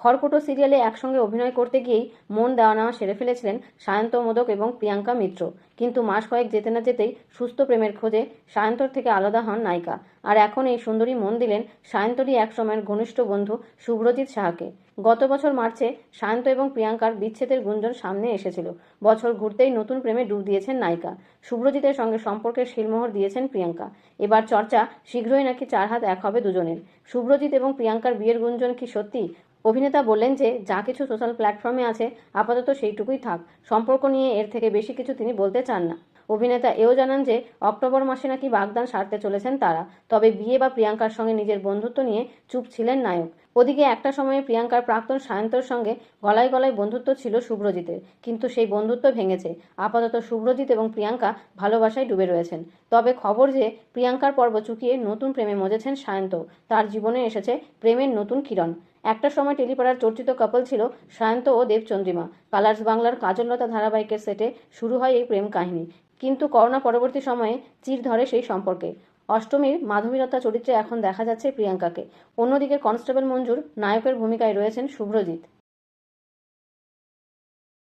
খড়কুটো সিরিয়ালে একসঙ্গে অভিনয় করতে গিয়েই মন দেওয়া নেওয়া সেরে ফেলেছিলেন সায়ন্ত মোদক এবং প্রিয়াঙ্কা মিত্র। কিন্তু মাস কয়েক যেতে না যেতেই সুস্থ প্রেমের খোঁজে সায়ন্তর থেকে আলাদা হন নায়িকা। আর এখন এই সুন্দরী মন দিলেন সায়ন্তরই এক সময়ের ঘনিষ্ঠ বন্ধু শুভ্রজিৎ সাহাকে। গত বছর মার্চে সায়ন্ত এবং প্রিয়াঙ্কার বিচ্ছেদের গুঞ্জন সামনে এসেছিল। বছর ঘুরতেই নতুন প্রেমে ডুব দিয়েছেন নায়িকা। শুভ্রজিতের সঙ্গে সম্পর্কের শিলমোহর দিয়েছেন প্রিয়াঙ্কা। এবার চর্চা শীঘ্রই নাকি চার হাত এক হবে দুজনের। শুভ্রজিৎ এবং প্রিয়াঙ্কার বিয়ের গুঞ্জন কি সত্যি? অভিনেতা বললেন যে, যা কিছু সোশ্যাল প্ল্যাটফর্মে আছে, আপাতত সেইটুকুই থাক। সম্পর্ক নিয়ে এর থেকে বেশি কিছু তিনি বলতে চান না। অভিনেতা এও জানান যে, অক্টোবর মাসে নাকি বাগদান সারতে চলেছেন তারা। তবে বিয়ে বা প্রিয়াঙ্কার সঙ্গে নিজের বন্ধুত্ব নিয়ে চুপ ছিলেন নায়ক। ওদিকে একটা সময়ে প্রিয়াঙ্কার প্রাক্তন সায়ন্তর সঙ্গে গলায় গলায় বন্ধুত্ব ছিল শুভ্রজিতের কিন্তু সেই বন্ধুত্ব ভেঙেছে। আপাতত শুভ্রজিৎ এবং প্রিয়াঙ্কা ভালোবাসায় ডুবে রয়েছেন। তবে খবর যে, প্রিয়াঙ্কার পর্ব চুকিয়ে নতুন প্রেমে মজেছেন সায়ন্ত। তার জীবনে এসেছে প্রেমের নতুন কিরণ। একটা সময় টেলিপাড়ার চর্চিত কাপল ছিল সায়ন্ত ও দেবচন্দ্রিমা। কালার্স বাংলার কাজললতা ধারাবাহিকের সেটে শুরু হয় এই প্রেম কাহিনী। কিন্তু করোনা পরবর্তী সময়ে চির ধরে সেই সম্পর্কে। অষ্টমীর মাধবীলতা চরিত্রে এখন দেখা যাচ্ছে প্রিয়াঙ্কাকে। অন্যদিকে কনস্টেবল মঞ্জুর নায়কের ভূমিকায় রয়েছেন শুভ্রজিৎ।